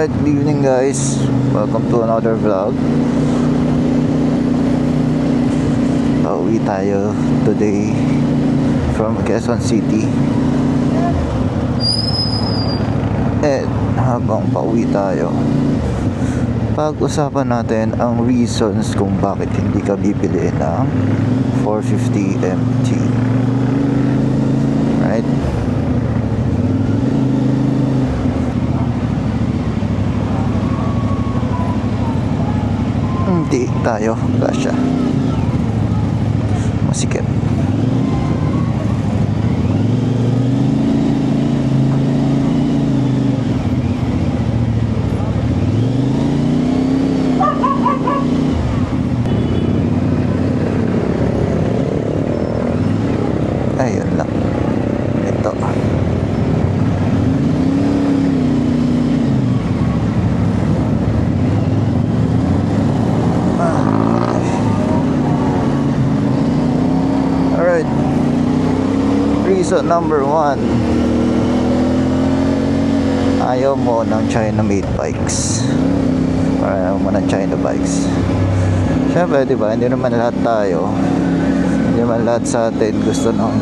Alright, good evening guys. Welcome to another vlog. Pauwi tayo today from Quezon City. And habang pauwi tayo, pag-usapan natin ang reasons kung bakit hindi ka bibili ng 450 MT. Right? Tayo kasya. Masikip. Ayun lang. Ito. Alright. Reason number one. Ayaw mo ng China-made bikes. Or ayaw mo ng China bikes. Siyempre, di ba, hindi naman lahat tayo, hindi naman lahat sa atin gusto ng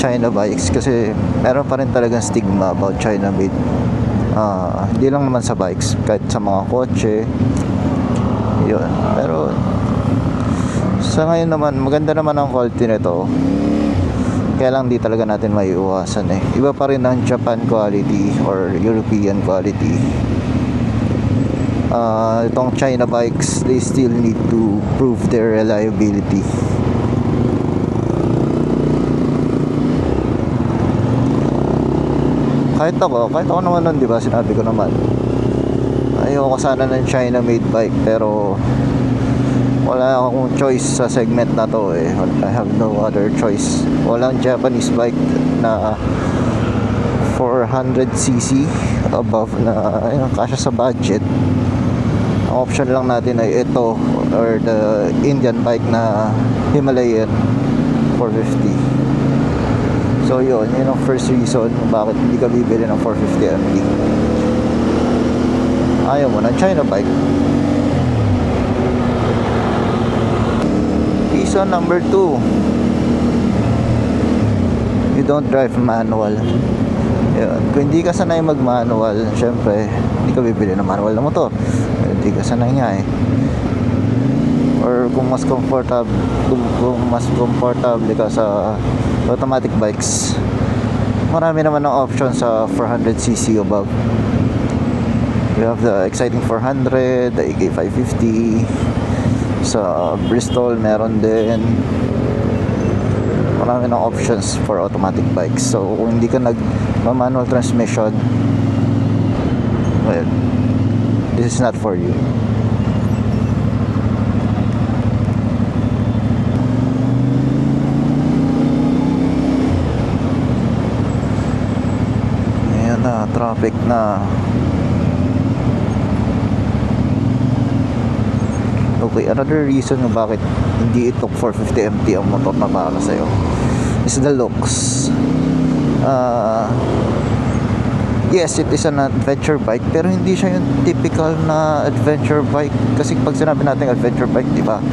China bikes kasi meron pa rin talagang stigma about China-made. Ah, hindi lang naman sa bikes, kahit sa mga kotse. Yun. Pero sa ngayon naman, maganda naman ang quality nito. Kaya lang di talaga natin maiiwasan eh. Iba pa rin ang Japan quality or European quality. Ah, itong China bikes, they still need to prove their reliability. Kahit ako, kahit ako naman nun, di ba, sinabi ko naman. Ayoko sana ng China made bike, pero wala akong choice sa segment na to eh. I have no other choice. Walang Japanese bike na 400cc above na ayun, kasya sa budget. Ang option lang natin ay ito or the Indian bike na Himalayan 450. So yun, yun ang first reason bakit hindi ka bibili ng 450 MT. Ayaw mo ng China bike. Reason number two, you don't drive manual. Yun. Kung hindi ka sanay mag-manual, syempre, hindi ka bibili ng manual na motor. Hindi ka sanay nga eh. Or kung mas comfortable, kung, kung mas comfortable ka sa automatic bikes, marami naman ng option sa 400cc above. We have the exciting 400, the AK 550, sa Bristol meron din. Marami ng options for automatic bikes. So kung hindi ka nag manual transmission well this is not for you. Ayan na traffic na Okay, another reason kung bakit hindi ito 450 MT ang motor na para sa'yo is the looks. Uh, yes, it is an adventure bike pero hindi siya yung typical na adventure bike kasi pag sinabi natin adventure bike, di ba?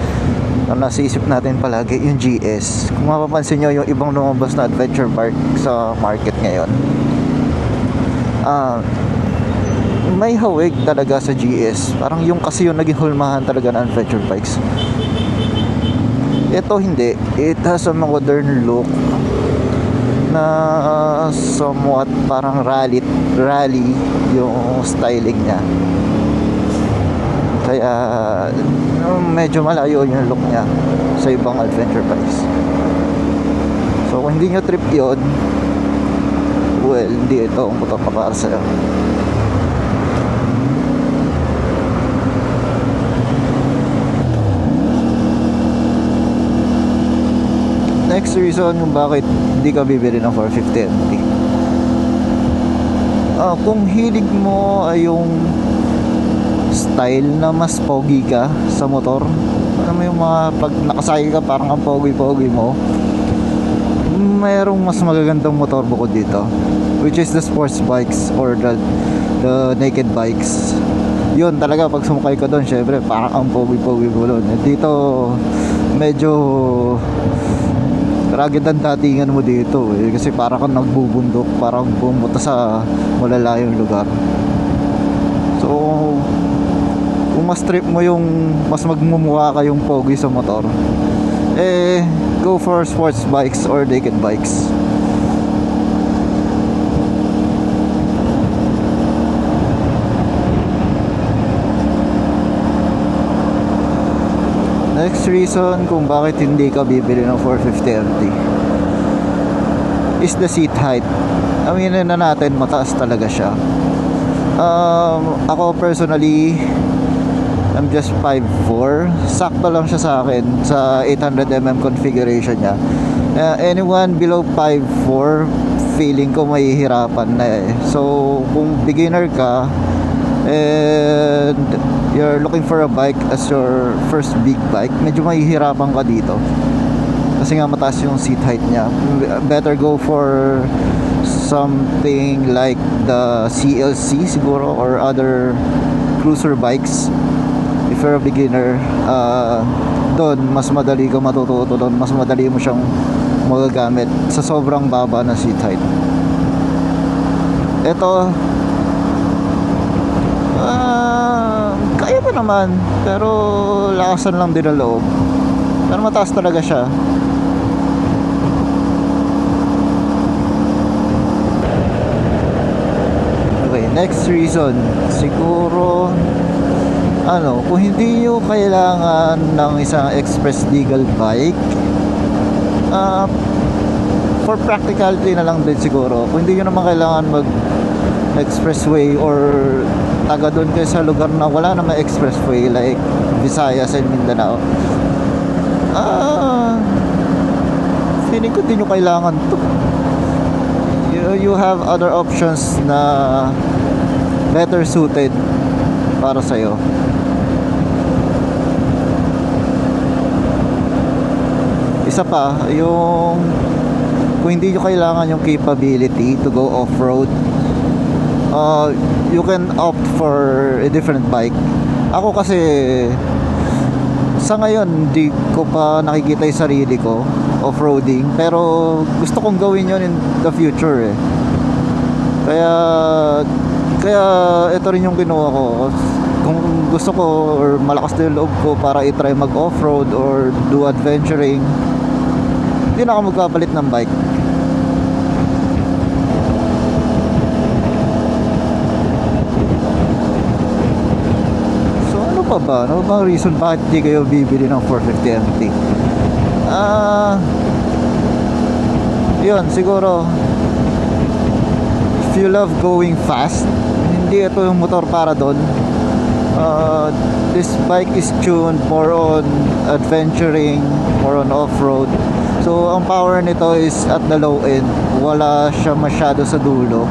Ang nasa natin palagi yung GS. Kung mapapansin nyo yung ibang lumabas na adventure bike sa market ngayon. Ah, may hawig talaga sa GS. Parang yung kasi yung naging hulmahan talaga ng adventure bikes. Ito hindi. It has a modern look na uh, somewhat parang rally rally yung styling niya. Kaya uh, medyo malayo yung look niya sa ibang adventure bikes. So kung hindi nyo trip yon well, hindi ito ang motor para sa'yo. Next reason kung bakit hindi ka bibili ng 450 MT. Ah, kung hilig mo ay yung style na mas pogi ka sa motor, alam mo yung mga pag nakasakay ka parang ang pogi-pogi mo, mayroong mas magagandang motor bukod dito which is the sports bikes or the the naked bikes yun talaga pag sumakay ka doon syempre parang ang pogi-pogi mo dito medyo ang datingan mo dito eh. kasi parang kang nagbubundok parang pumunta sa malalayong lugar so kung mas trip mo yung mas magmumukha ka yung pogi sa motor eh go for sports bikes or naked bikes Next reason kung bakit hindi ka bibili ng 450RT is the seat height. Aminin na natin, mataas talaga siya. Um, ako personally, I'm just 5'4". Sakto lang siya sa akin sa 800mm configuration niya. Uh, anyone below 5'4", feeling ko mahihirapan na eh. So, kung beginner ka, and you're looking for a bike as your first big bike, medyo mahihirapan ka dito. Kasi nga mataas yung seat height niya. Better go for something like the CLC siguro or other cruiser bikes. If you're a beginner, uh, doon mas madali ka matututo doon. Mas madali mo siyang magagamit sa sobrang baba na seat height. Ito, Ah, pa naman. Pero lakasan lang din ang loob. Pero mataas talaga siya. Okay, next reason. Siguro ano, kung hindi nyo kailangan ng isang express legal bike, ah, for practicality na lang din siguro. Kung hindi nyo naman kailangan mag expressway or taga doon kayo sa lugar na wala naman expressway like Visayas and Mindanao? Ah feeling ko di nyo kailangan to. You, you have other options na better suited para sa'yo. Isa pa yung kung hindi nyo kailangan yung capability to go off-road uh, you can opt for a different bike. Ako kasi sa ngayon hindi ko pa nakikita yung sarili ko off-roading pero gusto kong gawin yon in the future eh. Kaya kaya ito rin yung kinuha ko. Kung gusto ko or malakas din yung loob ko para i-try mag off-road or do adventuring hindi na ako magpapalit ng bike. So ano pa ba? Ano ba ang reason bakit di kayo bibili ng 450 MT? Ah, yun siguro if you love going fast, hindi ito yung motor para doon. Uh, this bike is tuned more on adventuring, more on off-road. So ang power nito is at the low end. Wala siya masyado sa dulo.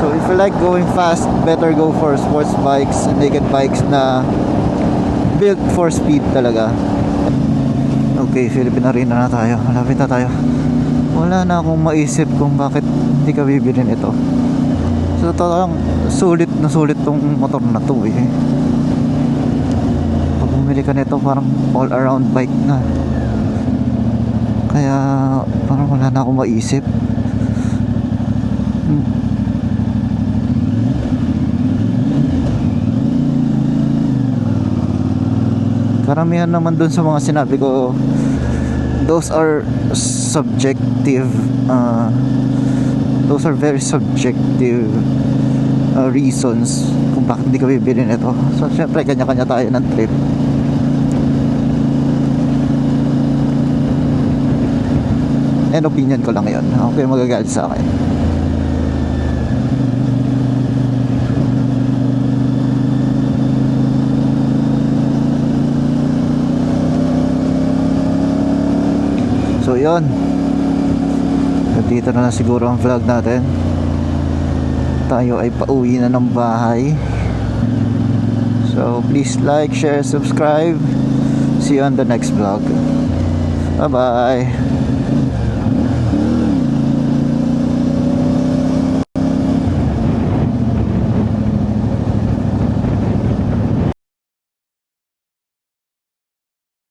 So if you like going fast, better go for sports bikes, naked bikes na built for speed talaga. Okay, Philippine Arena na tayo. Malapit na tayo. Wala na akong maisip kung bakit hindi ka bibili nito. So talagang sulit na sulit tong motor na to eh. Pag bumili ka nito parang all around bike na. Kaya parang wala na akong maisip. Karamihan naman dun sa mga sinabi ko those are subjective uh, those are very subjective uh, reasons kung bakit hindi ka bibili nito. So syempre kanya-kanya tayo ng trip. And opinion ko lang yun. Okay magagalit sa akin So yun Dito na na siguro ang vlog natin. Tayo ay pauwi na ng bahay. So please like, share, subscribe. See you on the next vlog. Bye bye